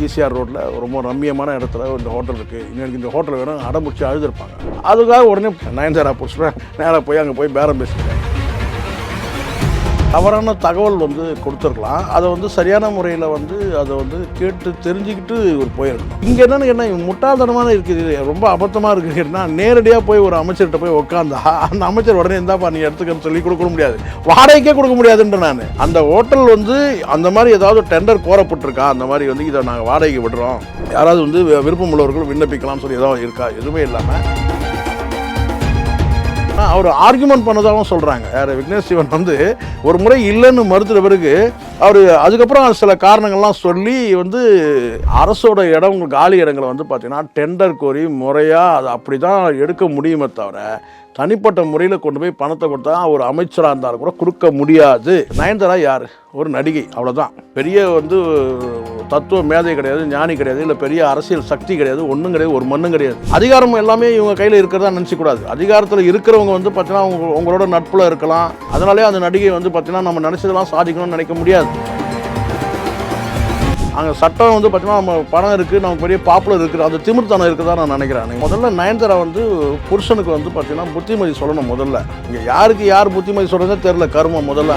ECR ரோட்டில் ரொம்ப ரம்மியமான இடத்துல இந்த ஹோட்டல் இருக்குது இன்னைக்கு இந்த ஹோட்டல் வேணும் அடம்பிடிச்சி அழுதுருப்பாங்க. அதுக்காக உடனே நயன்தாரா புருஷன் நேராக போய் அங்கே போய் பேரம் பேசிட்டேன் தவறான தகவல் வந்து கொடுத்துருக்கலாம். அதை வந்து சரியான முறையில் வந்து அதை வந்து கேட்டு தெரிஞ்சுக்கிட்டு இவர் போயிருக்கணும் இங்கே என்னன்னு என்ன முட்டாள்தனமான இருக்குது. ரொம்ப அபத்தமாக இருக்குதுன்னா நேரடியாக போய் ஒரு அமைச்சர்கிட்ட போய் உட்காந்தா அந்த அமைச்சர் உடனே இருந்தாப்பா நீ எடுத்துக்கன்னு சொல்லி கொடுக்க முடியாது. வாடகைக்கே கொடுக்க முடியாதுன்ற நான். அந்த ஹோட்டல் வந்து அந்த மாதிரி ஏதாவது டெண்டர் கோரப்பட்டிருக்கா? அந்த மாதிரி வந்து இதை நாங்கள் வாடகைக்கு விடுறோம். யாராவது வந்து விருப்பம் உள்ளவர்கள் விண்ணப்பிக்கலாம்னு சொல்லி ஏதாவது இருக்கா? எதுவுமே இல்லாமல் அவர் ஆர்குமெண்ட் பண்ணதாகவும் சொல்கிறாங்க யார்? விக்னேஷ் சிவன் வந்து ஒரு முறை இல்லைன்னு மறுத்துற பிறகு அவர் அதுக்கப்புறம் சில காரணங்கள்லாம் சொல்லி வந்து அரசோட இடம் காலி இடங்களை வந்து பார்த்தீங்கன்னா டெண்டர் கோரி முறையாக அதை அப்படி தான் எடுக்க முடியுமே தவிர தனிப்பட்ட முறையில் கொண்டு போய் பணத்தை கொடுத்தா ஒரு அமைச்சராக இருந்தாலும் கூட கொடுக்க முடியாது. நயன்தாரா யார்? ஒரு நடிகை. அவ்வளோதான் பெரிய வந்து தத்துவ மேதை கிடையாது ஞானி கிடையாது இல்லை பெரிய அரசியல் சக்தி கிடையாது ஒன்றும் கிடையாது ஒரு மண்ணும் கிடையாது. அதிகாரம் எல்லாமே இவங்க கையில் இருக்கிறதா நினச்சிக்கூடாது அதிகாரத்தில் இருக்கிறவங்க வந்து பார்த்தீங்கன்னா உங்க உங்களோட நட்பில் இருக்கலாம். அதனாலே அந்த நடிகை வந்து பார்த்தீங்கன்னா நம்ம நினச்சதெல்லாம் சாதிக்கணும்னு நினைக்க முடியாது. அங்கே சட்டம் வந்து பார்த்தீங்கன்னா நம்ம பணம் இருக்குது நமக்கு பெரிய பாப்புலர் இருக்குது அந்த திமிர்த்தனம் இருக்குதா நான் நினைக்கிறேன். முதல்ல நயன்தாரா வந்து புருஷனுக்கு வந்து பார்த்தீங்கன்னா புத்திமதி சொல்லணும் முதல்ல. இங்கே யாருக்கு யார் புத்திமதி சொல்கிறதே தெரில கருமம் முதல்ல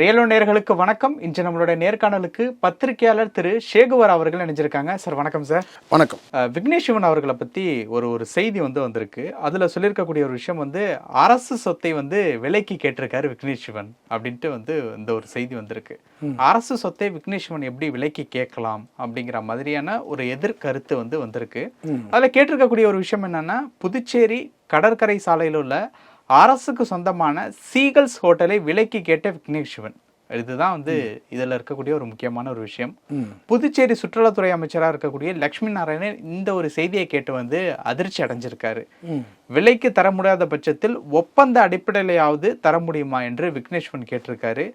ரியலோ நேர்களுக்கு வணக்கம். இன்று நம்மளுடைய நேர்காணலுக்கு பத்திரிகையாளர் திரு ஷேகுவர் அவர்கள் இணைஞ்சிருக்காங்க. சார் வணக்கம் சார். வணக்கம். விக்னேஷ் சிவன் அவர்களை பத்தி ஒரு ஒரு செய்தி வந்து வந்திருக்கு. அதுல சொல்லியிருக்கக்கூடிய ஒரு விஷயம் வந்து அரசு சொத்தை வந்து விலைக்கு கேட்டிருக்காரு விக்னேஷ் சிவன் அப்படின்ட்டு வந்து இந்த ஒரு செய்தி வந்திருக்கு. அரசு சொத்தை விக்னேஷ் சிவன் எப்படி விலைக்கு கேட்கலாம் அப்படிங்கிற மாதிரியான ஒரு எதிர்கருத்து வந்து வந்திருக்கு. அதுல கேட்டிருக்கக்கூடிய ஒரு விஷயம் என்னன்னா புதுச்சேரி கடற்கரை சாலையில் உள்ள அரசுக்கு சொந்தமான சீகல்ஸ் ஹோட்டலை விலைக்கு கேட்ட விக்னேஷ் சிவன் இதுதான் வந்து இதுல இருக்கக்கூடிய ஒரு முக்கியமான ஒரு விஷயம். புதுச்சேரி சுற்றுலாத்துறை அமைச்சராக இருக்கக்கூடிய லக்ஷ்மி நாராயணன் இந்த ஒரு செய்தியை கேட்டு வந்து அதிர்ச்சி அடைஞ்சிருக்காரு. விலைக்கு தர முடியாத பட்சத்தில் ஒப்பந்த அடிப்படையிலாவது தர முடியுமா என்று விக்னேஷ்வன் கேட்டிருக்காரு.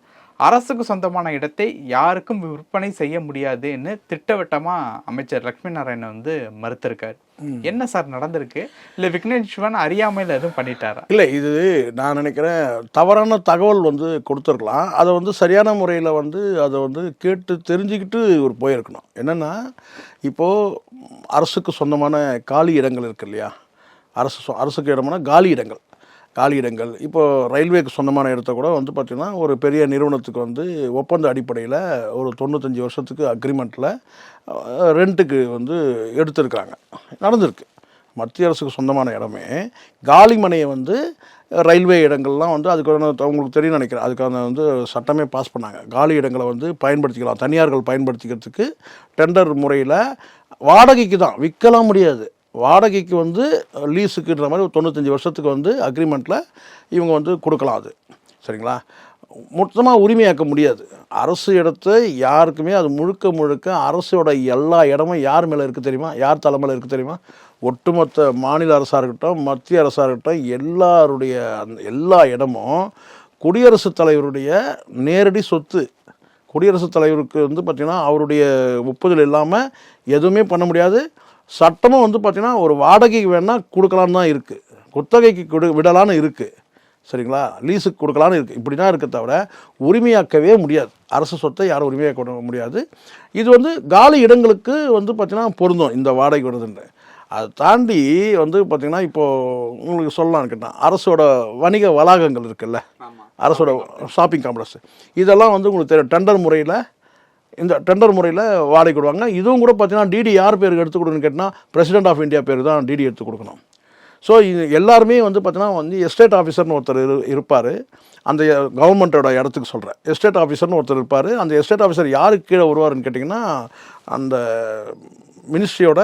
அரசுக்கு சொந்தமான இடத்தை யாருக்கும் விற்பனை செய்ய முடியாதுன்னு திட்டவட்டமா அமைச்சர் லக்ஷ்மி நாராயணன் வந்து மறுத்திருக்காரு. என்ன சார் நடந்திருக்கு? இல்ல விக்னேஷ்வன் அறியாமையில எதுவும் பண்ணிட்டாரா? இல்லை இது நான் நினைக்கிறேன் தவறான தகவல் வந்து கொடுத்துருக்கலாம். அதை வந்து சரியான முறையில் வந்து அதை வந்து கேட்டு தெரிஞ்சுக்கிட்டு இவர் போயிருக்கணும். என்னென்னா இப்போது அரசுக்கு சொந்தமான காலி இடங்கள் இருக்கு இல்லையா? அரசு அரசுக்கு இடமான காலி இடங்கள். காலி இடங்கள். இப்போது ரயில்வேக்கு சொந்தமான இடத்த கூட வந்து பார்த்திங்கன்னா ஒரு பெரிய நிறுவனத்துக்கு வந்து ஒப்பந்த அடிப்படையில் ஒரு தொண்ணூத்தஞ்சு வருஷத்துக்கு அக்ரிமெண்ட்டில் ரெண்ட்டுக்கு வந்து எடுத்திருக்கிறாங்க. நடந்திருக்கு. மத்திய அரசுக்கு சொந்தமான இடமே. காலிமனையை வந்து ரயில்வே இடங்கள்லாம் வந்து அதுக்கான அவங்களுக்கு தெரியும் நினைக்கிறேன். அதுக்கான வந்து சட்டமே பாஸ் பண்ணாங்க. காலி இடங்களை வந்து பயன்படுத்திக்கலாம். தனியார்கள் பயன்படுத்திக்கிறதுக்கு டெண்டர் முறையில் வாடகைக்கு தான். விற்கலாம் முடியாது. வாடகைக்கு வந்து லீஸுக்குன்ற மாதிரி ஒரு தொண்ணூத்தஞ்சு வருஷத்துக்கு வந்து அக்ரிமெண்ட்டில் இவங்க வந்து கொடுக்கலாம் அது. சரிங்களா? மொத்தமாக உரிமையாக்க முடியாது. அரசு இடத்த யாருக்குமே அது முழுக்க முழுக்க அரசோட எல்லா இடமும் யார் மேலே இருக்குது தெரியுமா? யார் தலைமையில் இருக்குது தெரியுமா? ஒட்டுமொத்த மாநில அரசாக இருக்கட்டும் மத்திய அரசாக இருக்கட்டும் எல்லாருடைய அந்த எல்லா இடமும் குடியரசுத் தலைவருடைய நேரடி சொத்து. குடியரசுத் தலைவருக்கு வந்து பார்த்திங்கன்னா அவருடைய ஒப்புதல் இல்லாமல் எதுவுமே பண்ண முடியாது. சட்டமும் வந்து பார்த்திங்கன்னா ஒரு வாடகைக்கு வேணால் கொடுக்கலான்னு தான் இருக்குது குத்தகைக்கு கொடு விடலான்னு இருக்குது சரிங்களா? லீஸுக்கு கொடுக்கலான்னு இருக்குது இப்படி தான் இருக்க தவிர உரிமையாக்கவே முடியாது. அரசு சொத்தை யாரும் உரிமையாக்க முடியாது. இது வந்து காலி இடங்களுக்கு வந்து பார்த்திங்கன்னா பொருந்தும் இந்த வாடகை விடுதுன்ற அதை தாண்டி வந்து பார்த்திங்கன்னா இப்போது உங்களுக்கு சொல்லலாம்னு கேட்டால் அரசோட வணிக வளாகங்கள் இருக்குல்ல? அரசோட ஷாப்பிங் காம்ப்ளெக்ஸ் இதெல்லாம் வந்து உங்களுக்கு தெரியும். டெண்டர் முறையில் இந்த டெண்டர் முறையில் வாடகை கொடுவாங்க. இதுவும் கூட பார்த்தீங்கன்னா டிடி யார் பேருக்கு எடுத்து கொடுக்கணும்னு கேட்டால் பிரசிடென்ட் ஆஃப் இந்தியா பேர் தான் டிடி எடுத்து கொடுக்கணும். ஸோ இது எல்லாருமே வந்து பார்த்தீங்கன்னா வந்து எஸ்டேட் ஆஃபீஸர்னு ஒருத்தர் இரு இருப்பார். அந்த கவர்மெண்ட்டோட இடத்துக்கு சொல்கிறேன் எஸ்டேட் ஆஃபீஸர்னு ஒருத்தர் இருப்பார். அந்த எஸ்டேட் ஆஃபீஸர் யாருக்கு கீழே வருவாருன்னு கேட்டிங்கன்னா அந்த மினிஸ்ட்ரியோட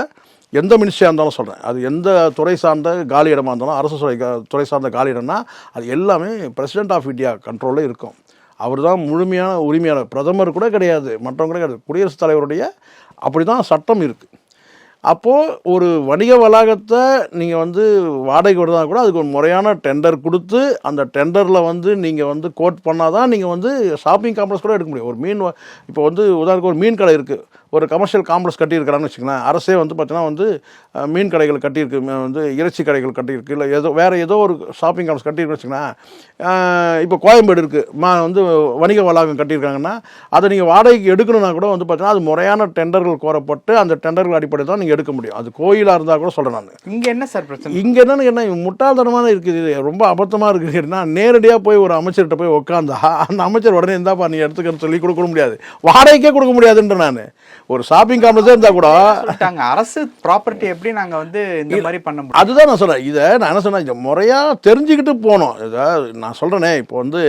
எந்த மினிஸ்ட்ரியாக இருந்தாலும் சொல்கிறேன் அது எந்த துறை சார்ந்த காலி இடமா இருந்தாலும் அரசு துறை துறை சார்ந்த காலி இடம்னா அது எல்லாமே பிரசிடென்ட் ஆஃப் இந்தியா கண்ட்ரோலில் இருக்கும். அவர் தான் முழுமையான உரிமையாளர். பிரதமர் கூட கிடையாது மற்றவங்க கூட கிடையாது. குடியரசுத் தலைவருடைய அப்படி தான் சட்டம் இருக்குது அப்போது ஒரு வணிக வளாகத்தை நீங்கள் வந்து வாடகை விடுறதா கூட அதுக்கு ஒரு முறையான டெண்டர் கொடுத்து அந்த டெண்டரில் வந்து நீங்கள் வந்து கோட் பண்ணால் தான் நீங்கள் வந்து ஷாப்பிங் காம்ப்ளெக்ஸ் கூட எடுக்க முடியும். ஒரு மீன் இப்போ வந்து உதாரணத்துக்கு ஒரு மீன் கடை இருக்குது ஒரு கமர்ஷியல் காம்ப்ளெக்ஸ் கட்டியிருக்கிறான்னு வச்சுங்களேன் அரசே வந்து பார்த்தீங்கன்னா வந்து மீன் கடைகள் கட்டியிருக்கு வந்து இறைச்சி கடைகள் கட்டியிருக்கு இல்லை ஏதோ வேறு ஏதோ ஒரு ஷாப்பிங் காம்ப்ளெக்ஸ் கட்டியிருக்குன்னு வச்சுங்களேன் இப்போ கோயம்பேடு இருக்குது மா வந்து வணிக வளாகம் கட்டியிருக்காங்கன்னா அதை நீங்கள் வாடகைக்கு எடுக்கணும்னா கூட வந்து பார்த்தீங்கன்னா அது முறையான டெண்டர்கள் கோரப்பட்டு அந்த டெண்டர்கள் அடிப்படையில் தான் நீங்கள் எடுக்க முடியும். அது கோயிலாக இருந்தால் கூட சொல்கிறேன் நான். இங்க என்ன சார் பிரச்சனை? இங்கே என்னன்னு என்ன முட்டாள்தனமான இருக்குது. இது ரொம்ப அபத்தமாக இருக்குதுன்னா நேரடியாக போய் ஒரு அமைச்சர்கிட்ட போய் உட்காந்தா அந்த அமைச்சர் உடனே இருந்தாப்பா நீ எடுத்துக்கன்னு சொல்லி கொடுக்க முடியாது. வாடகைக்கே கொடுக்க முடியாதுன்ற நான். ஒரு ஷாப்பிங் காம்ப்ளெக்ஸே இருந்தால் கூட சொல்லிட்டாங்க. அரசு ப்ராப்பர்ட்டி எப்படி நாங்க வந்து இந்த மாதிரி பண்ண முடியும்? அதுதான் நான் சொல்கிறேன் இதை நான் என்ன சொன்னேன்? முறையாக தெரிஞ்சுக்கிட்டு போகணும் இதை நான் சொல்கிறேனே இப்போ வந்து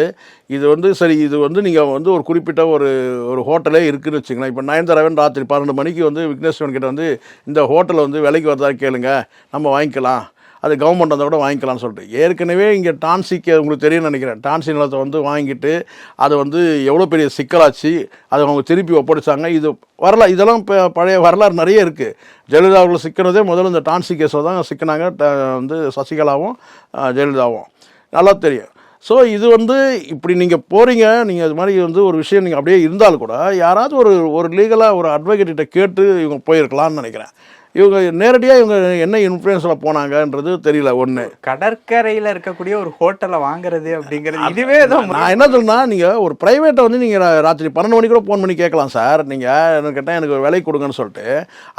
இது வந்து சரி இது வந்து நீங்கள் வந்து ஒரு குறிப்பிட்ட ஒரு ஒரு ஹோட்டலே இருக்குன்னு வச்சுங்களேன் இப்போ நயன்தாராவன் ராத்திரி பன்னெண்டு மணிக்கு வந்து விக்னேஸ்வரன் கிட்ட வந்து இந்த ஹோட்டல் வந்து விலைக்கு வருதா கேளுங்க. நம்ம வாங்கிக்கலாம். அது கவர்மெண்ட் வந்தால் கூட வாங்கிக்கலாம்னு சொல்லிட்டு. ஏற்கனவே இங்கே டான்சிக்கு உங்களுக்கு தெரியும்னு நினைக்கிறேன். டான்சி நிலத்தை வந்து வாங்கிட்டு அது வந்து எவ்வளோ பெரிய சிக்கலாச்சு அதை அவங்க திருப்பி ஒப்படைச்சாங்க. இது வரலாறு இதெல்லாம் இப்போ பழைய வரலாறு நிறைய இருக்குது ஜெயலலிதா அவர்கள் சிக்கினதே முதல்ல இந்த டான்சி கேஸில் தான் சிக்கினாங்க. ட- வந்து சசிகலாவும் ஜெயலலிதாவும். நல்லா தெரியும். ஸோ இது வந்து இப்படி நீங்கள் போகிறீங்க நீங்கள் இது மாதிரி வந்து ஒரு விஷயம் நீங்கள் அப்படியே இருந்தாலும் கூட யாராவது ஒரு ஒரு லீகலாக ஒரு அட்வொகேட்டிட்ட கேட்டு இவங்க போயிருக்கலாம்னு நினைக்கிறேன். இவங்க நேரடியாக இவங்க என்ன இன்ஃப்ளூயன்ஸில் போனாங்கன்றது தெரியல ஒன்று கடற்கரையில இருக்கக்கூடிய ஒரு ஹோட்டலை வாங்குறது அப்படிங்கிறது இதுவே ஏதோ நான் என்ன சொல்றேன்னா நீங்கள் ஒரு ப்ரைவேட்டை வந்து நீங்கள் ராத்திரி பன்னெண்டு மணிக்கு கூட ஃபோன் பண்ணி கேட்கலாம் சார். நீங்கள் என்ன கேட்டால் எனக்கு ஒரு விலை கொடுங்கன்னு சொல்லிட்டு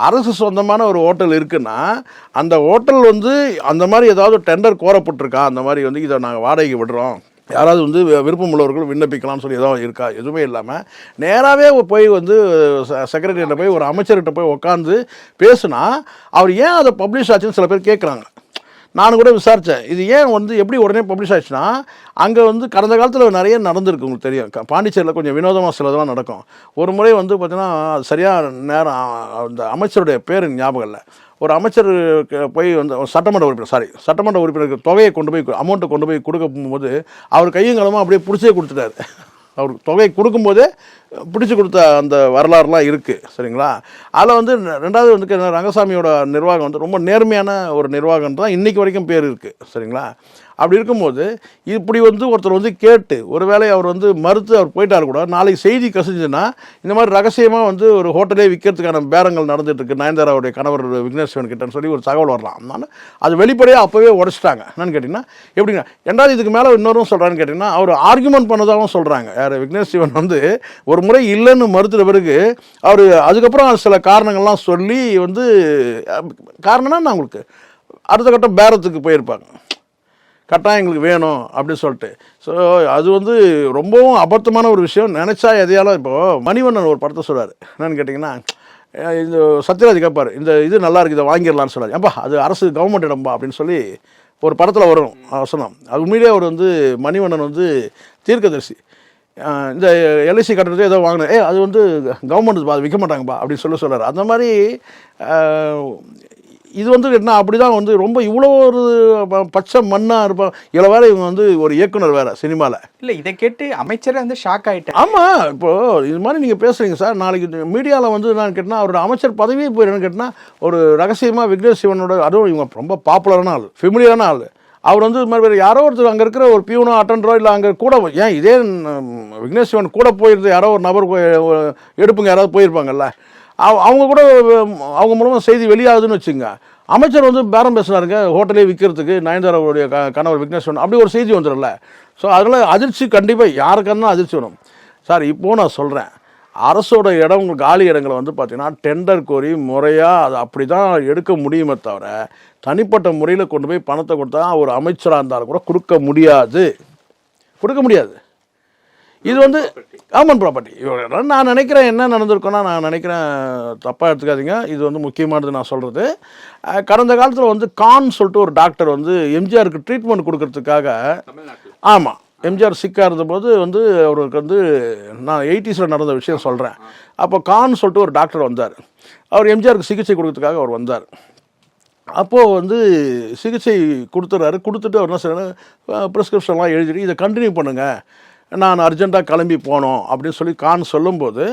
அரசு சொந்தமான ஒரு ஹோட்டல் இருக்குன்னா அந்த ஹோட்டல் வந்து அந்த மாதிரி ஏதாவது டெண்டர் கோரப்பட்டிருக்கா? அந்த மாதிரி வந்து இதை நாங்கள் வாடகைக்கு விடுறோம். யாராவது வந்து விருப்பம் உள்ளவர்கள் விண்ணப்பிக்கலாம்னு சொல்லி ஏதாவது இருக்கா? எதுவுமே இல்லாமல் நேராகவே போய் வந்து செக்ரட்டரியில் போய் ஒரு அமைச்சர்கிட்ட போய் உட்காந்து பேசுனா அவர் ஏன் அதை பப்ளிஷ் ஆச்சுன்னு சில பேர் கேட்குறாங்க நான் கூட விசாரித்தேன் இது ஏன் வந்து எப்படி உடனே பப்ளிஷ் ஆச்சுன்னா அங்கே வந்து கடந்த காலத்தில் நிறைய நடந்திருக்கு உங்களுக்கு தெரியும். பாண்டிச்சேரியில் கொஞ்சம் வினோதமாக சிலதெல்லாம் நடக்கும். ஒரு முறை வந்து பார்த்தீங்கன்னா சரியாக நேரம் அந்த அமைச்சருடைய பேர் ஞாபகம் இல்லை. ஒரு அமைச்சர் போய் வந்து சட்டமன்ற உறுப்பினர் சாரி சட்டமன்ற உறுப்பினருக்கு தொகையை கொண்டு போய் அமௌண்ட்டை கொண்டு போய் கொடுக்க போகும்போது அவர் கையும் அப்படியே பிடிச்சே கொடுத்துட்டாரு. அவருக்கு தொகையை கொடுக்கும்போதே பிடிச்சு கொடுத்த அந்த வரலாறுலாம் இருக்குது சரிங்களா? அதில் வந்து ரெண்டாவது வந்து ரங்கசாமியோட நிர்வாகம் வந்து ரொம்ப நேர்மையான ஒரு நிர்வாகம் தான் இன்றைக்கி வரைக்கும் பேர் இருக்குது சரிங்களா? அப்படி இருக்கும்போது இப்படி வந்து ஒருத்தர் வந்து கேட்டு ஒருவேளை அவர் வந்து மறுத்து அவர் போயிட்டார் கூட நாளைக்கு செய்தி கசிஞ்சுன்னா இந்த மாதிரி ரகசியமாக வந்து ஒரு ஹோட்டலே விற்கிறதுக்கான பேரங்கள் நடந்துகிட்ருக்கு நயன்தாராவுடைய கணவர் விக்னேஸ்வரன் கிட்டன்னு சொல்லி ஒரு தகவல் வரலாம். அதனால் அது வெளிப்படையாக அப்போவே உடச்சிட்டாங்க. என்னன்னு கேட்டிங்கன்னா எப்படின்னா ரெண்டாவது இதுக்கு மேலே இன்னொரும் சொல்கிறான்னு கேட்டிங்கன்னா அவர் ஆர்குமெண்ட் பண்ணதாகவும் சொல்கிறாங்க யார்? விக்னேஷ் சிவன் வந்து ஒரு ஒரு முறை இல்லைன்னு மறுத்துட்ட பிறகு அவர் அதுக்கப்புறம் சில காரணங்கள்லாம் சொல்லி வந்து காரணம்னா நான் உங்களுக்கு? அடுத்த கட்டம் பேரத்துக்கு போயிருப்பாங்க. கட்டாயம் எங்களுக்கு வேணும் அப்படின்னு சொல்லிட்டு. ஸோ அது வந்து ரொம்பவும் அபத்தமான ஒரு விஷயம். நினச்சா எதையாலும் இப்போது மணிவண்ணன் ஒரு படத்தை சொல்வார் என்னென்னு கேட்டிங்கன்னா இந்த சத்யராஜ் கேட்பார் இந்த இது நல்லா இருக்குது இதை வாங்கிடலான்னு சொல்றாரு. ஏப்பா அது அரசு கவர்மெண்ட் இடம்பா அப்படின்னு சொல்லி ஒரு படத்தில் வரும் வசனம் அது உண்மையிலேயே அவர் வந்து மணிவண்ணன் வந்து தீர்க்கதரிசி. இந்த எல்ஐசி கட்டுறது ஏதோ வாங்கினேன். ஏ அது வந்து கவர்மெண்ட் அது விற்க மாட்டாங்கப்பா அப்படின்னு சொல்லி சொல்றாரு அந்த மாதிரி இது வந்து என்ன அப்படி தான் வந்து ரொம்ப இவ்வளோ ஒரு பச்சை மண்ணாக இருப்பான் இதில் வேற இவங்க வந்து ஒரு இயக்குனர் வேற சினிமாவில் இல்ல இதை கேட்டு அமைச்சரே வந்து ஷாக் ஆயிட்டார். ஆமாம் இப்போது இது மாதிரி நீங்கள் பேசுகிறீங்க சார் நாளைக்கு மீடியாவில் வந்து நான் கேட்டால் அவரோட அமைச்சர் பதவியே போய் என்னன்னு கேட்டால் ஒரு ரகசியமாக விக்னேஷ் சிவனோட அதுவும் இவங்க ரொம்ப பாப்புலரான ஆள் ஃபெமிலியரான ஆள். அவர் வந்து இது மாதிரி வேறு யாரோ ஒருத்தர் அங்கே இருக்கிற ஒரு பியூனோ அட்டண்டரோ இல்லை அங்கே கூட ஏன் இதே விக்னேஷ் சிவன் கூட போயிருந்து யாரோ ஒரு நபர் போய் எடுப்புங்க யாராவது போயிருப்பாங்கல்ல. அவங்க கூட அவங்க மூலமாக செய்தி வெளியாகுதுன்னு வச்சுங்க. அமைச்சர் வந்து பேரம் பேசுனாருங்க ஹோட்டலே விற்கிறதுக்கு நயன்தாராவுடைய க கணவர் விக்னேஸ்வரன் அப்படி ஒரு செய்தி வந்துடும்ல ஸோ அதனால் அதிர்ச்சி கண்டிப்பாக யாருக்கான அதிர்ச்சி வரும். சார் இப்போது நான் சொல்கிறேன் அரசோட இடம் காலி இடங்களை வந்து பார்த்தீங்கன்னா டெண்டர் கோரி முறையாக அது அப்படி தான் எடுக்க முடியுமே தவிர தனிப்பட்ட முறையில் கொண்டு போய் பணத்தை கொடுத்தா ஒரு அமைச்சராக இருந்தாலும் கூட கொடுக்க முடியாது. கொடுக்க முடியாது. இது வந்து கவர்மெண்ட் ப்ராப்பர்ட்டி நான் நினைக்கிறேன் என்ன நடந்திருக்குன்னா நான் நினைக்கிறேன் தப்பாக எடுத்துக்காதீங்க. இது வந்து முக்கியமானது நான் சொல்கிறது கடந்த காலத்தில் வந்து கான் சொல்லிட்டு ஒரு டாக்டர் வந்து எம்ஜிஆருக்கு ட்ரீட்மெண்ட் கொடுக்கறதுக்காக ஆமாம் எம்ஜிஆர் சிக்காக இருந்தபோது வந்து அவருக்கு வந்து நான் எயிட்டிஸில் நடந்த விஷயம் சொல்கிறேன் அப்போ கான் சொல்லிட்டு ஒரு டாக்டர் வந்தார். அவர் எம்ஜிஆருக்கு சிகிச்சை கொடுக்கறதுக்காக அவர் வந்தார். அப்போது வந்து சிகிச்சை கொடுத்துறாரு. கொடுத்துட்டு அவர் என்ன செய்யணும் ப்ரிஸ்கிரிப்ஷன்லாம் எழுதிட்டு இதை கண்டினியூ பண்ணுங்கள் நான் அர்ஜெண்ட்டாக கிளம்பி போனோம் அப்படின்னு சொல்லி கான் சொல்லும்போது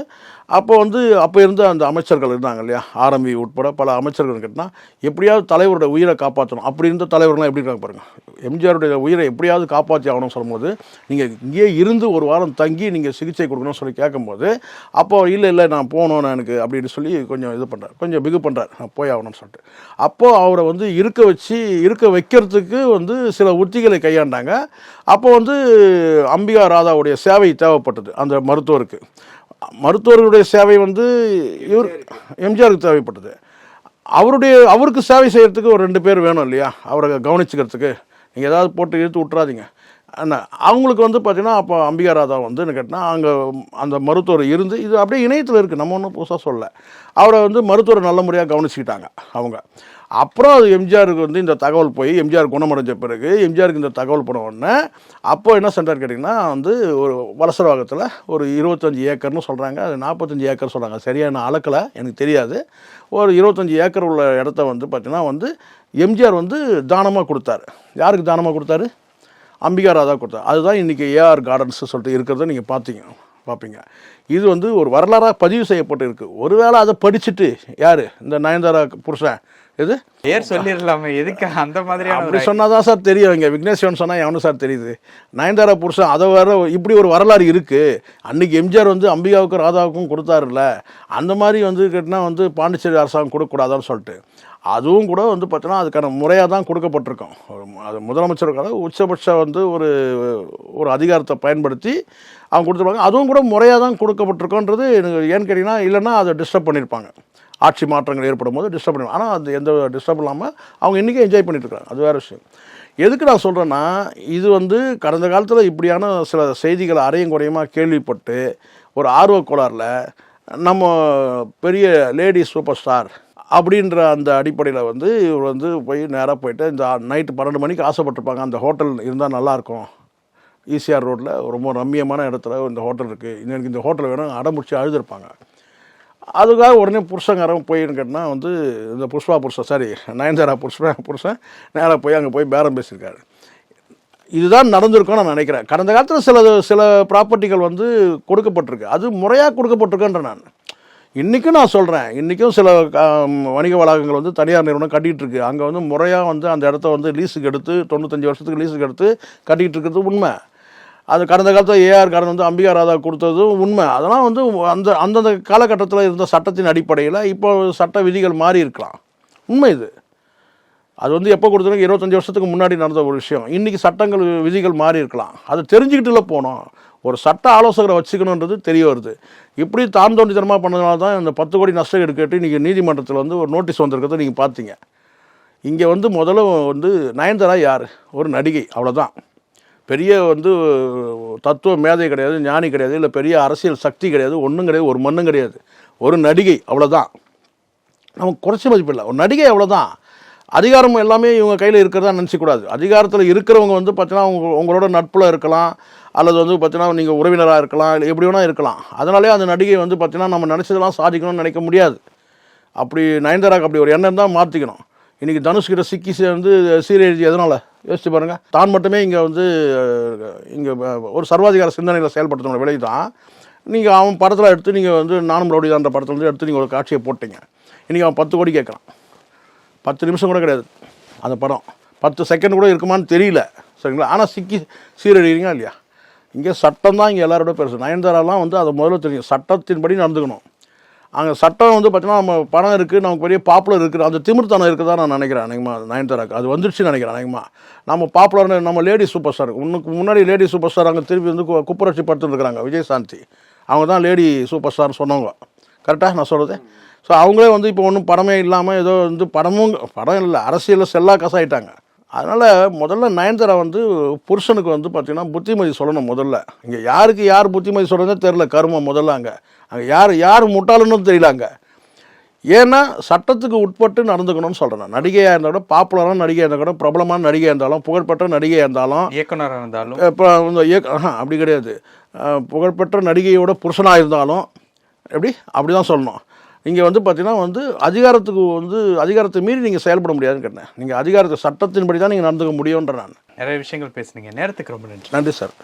அப்போ வந்து அப்போ இருந்த அந்த அமைச்சர்கள் இருந்தாங்க இல்லையா? ஆரம்பி உட்பட பல அமைச்சர்கள் கேட்டால் எப்படியாவது தலைவரோட உயிரை காப்பாற்றணும். அப்படி இருந்த தலைவர்கள்லாம் எப்படி இருக்காங்க பாருங்கள் எம்ஜிஆருடைய உயிரை எப்படியாவது காப்பாற்றி ஆகணும்னு சொல்லும்போது நீங்கள் இங்கேயே இருந்து ஒரு வாரம் தங்கி நீங்கள் சிகிச்சை கொடுக்கணும்னு சொல்லி கேட்கும்போது அப்போ இல்லை இல்லை நான் போகணும் நான் எனக்கு அப்படின்னு சொல்லி கொஞ்சம் இது பண்ணுறார் கொஞ்சம் பிகு பண்ணுறார் நான் போய் ஆகணும்னு சொல்லிட்டு. அப்போது அவரை வந்து இருக்க வச்சு இருக்க வைக்கிறதுக்கு வந்து சில உத்திகளை கையாண்டாங்க. அப்போ வந்து அம்பிகா மாதாவுடைய சேவை தேவைப்பட்டது அந்த மருத்துவருக்கு. மருத்துவர்களுடைய சேவை வந்து இவர் எம்ஜிஆருக்கு தேவைப்பட்டது. அவருடைய அவருக்கு சேவை செய்கிறதுக்கு ஒரு ரெண்டு பேர் வேணும் இல்லையா? அவரை கவனிச்சுக்கிறதுக்கு. நீங்கள் ஏதாவது போட்டு இழுத்து விட்றாதீங்க என்ன அவங்களுக்கு வந்து பார்த்தீங்கன்னா அப்போ அம்பிகா ராதா வந்து என்ன கேட்டால் அங்கே அந்த மருத்துவர் இருந்து இது அப்படியே இணையத்தில் இருக்குது நம்ம ஒன்றும் புதுசாக சொல்லலை. அவரை வந்து மருத்துவர் நல்ல முறையாக கவனிச்சுக்கிட்டாங்க அவங்க. அப்புறம் அது எம்ஜிஆருக்கு வந்து இந்த தகவல் போய் எம்ஜிஆர் குணமடைஞ்ச பிறகு எம்ஜிஆருக்கு இந்த தகவல் போன உடனே அப்போ என்ன சென்றார் கேட்டிங்கன்னா வந்து ஒரு வலசரவாகத்தில் ஒரு இருபத்தஞ்சி ஏக்கர்னு சொல்கிறாங்க அது நாற்பத்தஞ்சு ஏக்கர் சொல்கிறாங்க சரியான அளக்கலை எனக்கு தெரியாது. ஒரு இருபத்தஞ்சி ஏக்கர் உள்ள இடத்த வந்து பார்த்திங்கன்னா வந்து எம்ஜிஆர் வந்து தானமாக கொடுத்தாரு. யாருக்கு தானமாக கொடுத்தாரு? அம்பிகா ராதா கொடுத்தாரு. அதுதான் இன்றைக்கி ஏஆர் கார்டன்ஸ் சொல்லிட்டு இருக்கிறத நீங்கள் பார்த்தீங்க பார்ப்பீங்க இது வந்து ஒரு வரலாறாக பதிவு செய்யப்பட்டு இருக்குது ஒருவேளை அதை படிச்சுட்டு யார்? இந்த நயன்தாரா புருஷன் இது பேர் சொல்லிடலாமே. எதுக்கு அந்த மாதிரியான அப்படி சொன்னால் தான் சார் தெரியும். இங்கே விக்னேஸ்வரன் சொன்னால் எவனு சார் தெரியுது. நயன்தாரா புருஷன் அதை வேற இப்படி ஒரு வரலாறு இருக்குது அன்னைக்கு எம்ஜிஆர் வந்து அம்பிகாவுக்கும் ராதாவுக்கும் கொடுத்தாருல்ல. அந்த மாதிரி வந்து கேட்டினா வந்து பாண்டிச்சேரி அரசாங்கம் கொடுக்கக்கூடாதான்னு சொல்லிட்டு. அதுவும் கூட வந்து பார்த்தீங்கன்னா அதுக்கான முறையாக தான் கொடுக்கப்பட்டிருக்கும். அது முதலமைச்சருக்கான உச்சபட்ச வந்து ஒரு ஒரு அதிகாரத்தை பயன்படுத்தி அவங்க கொடுத்துருவாங்க. அதுவும் கூட முறையாக தான் கொடுக்கப்பட்டிருக்கோன்றது எனக்கு ஏன்னு கேட்டிங்கன்னா இல்லைன்னா அதை டிஸ்டர்ப் பண்ணியிருப்பாங்க. ஆட்சி மாற்றங்கள் ஏற்படும் போது டிஸ்டர்ப் பண்ணி ஆனால் அது எந்த டிஸ்டர்ப் இல்லாமல் அவங்க இன்றைக்கி என்ஜாய் பண்ணிட்டுருக்காங்க அது வேறு விஷயம். எதுக்கு நான் சொல்கிறேன்னா இது வந்து கடந்த காலத்தில் இப்படியான சில செய்திகளை அரையும் குறையுமா கேள்விப்பட்டு ஒரு ஆர்வக் கோளாறில் நம்ம பெரிய லேடி சூப்பர் ஸ்டார் அப்படின்ற அந்த அடிப்படையில் வந்து இவர் வந்து போய் நேராக போயிட்டு இந்த நைட்டு பன்னெண்டு மணிக்கு ஆசைப்பட்டிருப்பாங்க. அந்த ஹோட்டல் இருந்தால் நல்லாயிருக்கும். ஈசிஆர் ரோட்டில் ரொம்ப ரம்மியமான இடத்துல இந்த ஹோட்டல் இருக்குது எனக்கு இந்த ஹோட்டல் வேணும். அடம்பிடிச்சி அழுதுருப்பாங்க. அதுக்காக உடனே புருஷங்காரன் போயின்னு கேட்டால் வந்து இந்த புஷ்பா புருஷன் சாரி நயன்தாரா புருஷா புருஷன் நேராக போய் அங்கே போய் பேரம் பேசியிருக்காரு. இதுதான் நடந்திருக்கும்னு நான் நினைக்கிறேன். கடந்த காலத்தில் சில சில ப்ராப்பர்ட்டிகள் வந்து கொடுக்கப்பட்டிருக்கு. அது முறையாக கொடுக்கப்பட்டிருக்குன்ற நான். இன்றைக்கும் நான் சொல்கிறேன் இன்றைக்கும் சில வணிக வளாகங்கள் வந்து தனியார் நிறுவனம் கட்டிகிட்ருக்கு அங்கே வந்து முறையாக வந்து அந்த இடத்த வந்து லீஸுக்கு எடுத்து தொண்ணூத்தஞ்சு வருஷத்துக்கு லீஸுக்கு எடுத்து கட்டிகிட்டு இருக்கிறது உண்மை. அது கடந்த காலத்தில் ஏஆர் கடன் வந்து அம்பிகா ராதா கொடுத்ததும் உண்மை. அதெல்லாம் வந்து அந்த அந்தந்த காலகட்டத்தில் இருந்த சட்டத்தின் அடிப்படையில் இப்போ சட்ட விதிகள் மாறி இருக்கலாம். உண்மை இது. அது வந்து எப்போ கொடுத்தாலும் இருபத்தஞ்சி வருஷத்துக்கு முன்னாடி நடந்த ஒரு விஷயம். இன்றைக்கி சட்டங்கள் விதிகள் மாறி இருக்கலாம். அதை தெரிஞ்சுக்கிட்டுல போனோம். ஒரு சட்ட ஆலோசகரை வச்சுக்கணுன்றது தெரிய வருது. இப்படி தான் தோண்டித்தனமாக பண்ணதுனால தான் இந்த பத்து கோடி நஷ்டம் எடுக்கட்டு இன்றைக்கி நீதிமன்றத்தில் வந்து ஒரு நோட்டீஸ் வந்திருக்கிறத நீங்கள் பார்த்தீங்க இங்கே வந்து முதல்ல வந்து நயன்தாரா யார்? ஒரு நடிகை. அவ்வளோதான் பெரிய வந்து தத்துவ மேதை கிடையாது ஞானி கிடையாது இல்லை பெரிய அரசியல் சக்தி கிடையாது ஒன்றும் கிடையாது ஒரு மண்ணும் கிடையாது. ஒரு நடிகை அவ்வளோதான் நமக்கு குறைச்சி மதிப்பு இல்லை. ஒரு நடிகை அவ்வளோதான் அதிகாரம் எல்லாமே இவங்க கையில் இருக்கிறதா நினச்சிக்கூடாது அதிகாரத்தில் இருக்கிறவங்க வந்து பார்த்தீங்கன்னா உங்க உங்களோட நட்பில் இருக்கலாம் அல்லது வந்து பார்த்தீங்கன்னா நீங்கள் உறவினராக இருக்கலாம் இல்லை எப்படி வேணால் இருக்கலாம். அதனாலே அந்த நடிகை வந்து பார்த்தீங்கன்னா நம்ம நினச்சதெல்லாம் சாதிக்கணும்னு நினைக்க முடியாது. அப்படி நயன்தாராக்கு அப்படி ஒரு எண்ணம் தான் மாற்றிக்கணும் இன்றைக்கி தனுஷ்கிட்ட சிக்கி சேர்ந்து சீரழிஞ்சு எதனால்? யோசிச்சு பாருங்கள் தான் மட்டுமே இங்கே வந்து இங்கே ஒரு சர்வாதிகார சிந்தனையில் செயல்படுத்தின விலை தான் நீங்கள் அவன் படத்தில் எடுத்து நீங்கள் வந்து நானும் ரவுடிதான்ற படத்தில் வந்து எடுத்து நீங்கள் ஒரு காட்சியை போட்டீங்க. இன்றைக்கி அவன் பத்து கோடி கேட்குறான். பத்து நிமிஷம் கூட கிடையாது அந்த படம். பத்து செகண்ட் கூட இருக்குமான்னு தெரியல. சரிங்களா? ஆனால் சிக்கி சீரழிகிறீங்களா இல்லையா? இங்கே சட்டம் தான் இங்கே எல்லாரோட பெருசு நயன்தாராலாம் வந்து அதை முதல்ல தெரியும். சட்டத்தின்படி நடந்துக்கணும். அங்கே சட்டம் வந்து பார்த்தீங்கன்னா நம்ம பணம் இருக்குது நமக்கு பெரிய பாப்புலர் இருக்குது அந்த திமிர்த்தனம் இருக்குதா நான் நினைக்கிறேன் அநேகமாக நயன்தாராக்கு? அது வந்துருச்சுன்னு நினைக்கிறேன் அநேகமாக நம்ம பாப்புலர்னு நம்ம லேடி சூப்பர் ஸ்டார் உனக்கு முன்னாடி லேடி சூப்பர் ஸ்டார் அங்கே திருப்பி வந்து கு- குப்புரட்சி படுத்துருக்குறாங்க விஜயசாந்தி. அவங்க தான் லேடி சூப்பர் ஸ்டார்னு சொன்னவங்க கரெக்டாக நான் சொல்கிறது ஸோ அவங்களே வந்து இப்போ ஒன்றும் படமே இல்லாமல் ஏதோ வந்து படமும் படம் இல்லை அரசியலில் செல்லா காசாயிட்டாங்க. அதனால் முதல்ல நயன்தாரா வந்து புருஷனுக்கு வந்து பார்த்திங்கன்னா புத்திமதி சொல்லணும் முதல்ல. இங்கே யாருக்கு யார் புத்திமதி சொல்கிறதே தெரில கருமம் முதல்ல அங்கே. அங்கே யார் யார் முட்டாளுன்னு தெரியல அங்கே. ஏன்னா சட்டத்துக்கு உட்பட்டு நடந்துக்கணும்னு சொல்கிறேன் நடிகையாக இருந்தால் கூட பாப்புலரான நடிகையாக இருந்தால் கூட பிரபலமான நடிகையாக இருந்தாலும் புகழ்பெற்ற நடிகையாக இருந்தாலும் இயக்குனராக இருந்தாலும். இப்போ இந்த இயக்க அப்படி கிடையாது. புகழ்பெற்ற நடிகையோட புருஷனாக இருந்தாலும் எப்படி? அப்படி தான் சொல்லணும். இங்கே வந்து பார்த்தீங்கன்னா வந்து அதிகாரத்துக்கு வந்து அதிகாரத்தை மீறி நீங்கள் செயல்பட முடியாதுன்னு கேட்டேன். நீங்கள் அதிகாரத்தை சட்டத்தின்படி தான் நீங்கள் நடந்துக்க முடியுன்ற நான். நிறைய விஷயங்கள் பேசுனீங்க. நேரத்துக்கு ரொம்ப நன்றி. நன்றி சார்.